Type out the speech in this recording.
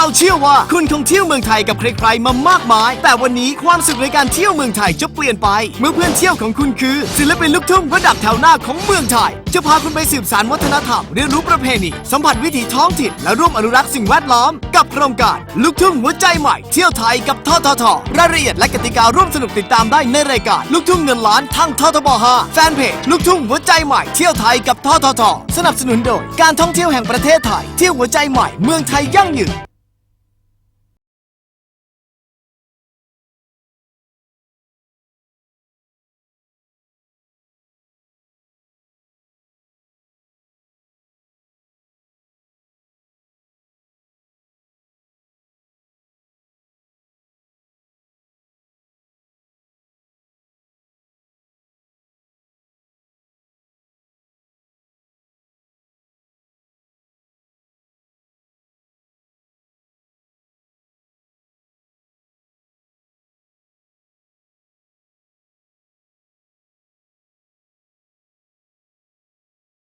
เราเชื่อว่าคุณคงเที่ยวเมืองไทยกับใครๆมามากมาย แต่วันนี้ความสุขในการเที่ยวเมืองไทยจะเปลี่ยนไป เมื่อเพื่อนเที่ยวของคุณคือ ศิลปินลูกทุ่งระดับแถวหน้าของเมืองไทย จะพาคุณไปสืบสานวัฒนธรรมเรียนรู้ประเพณีสัมผัสวิถีท้องถิ่นและร่วมอนุรักษ์สิ่งแวดล้อม กับโครงการลูกทุ่งหัวใจใหม่เที่ยวไทยกับทททรายละเอียดและกติการ่วมสนุกติดตามได้ในรายการลูกทุ่งเงินล้านทางททบ5แฟนเพจลูกทุ่งหัวใจใหม่เที่ยวไทยกับทททสนับสนุนโดย การท่องเที่ยวแห่งประเทศไทยเที่ยวหัวใจใหม่เมืองไทยยั่งยืน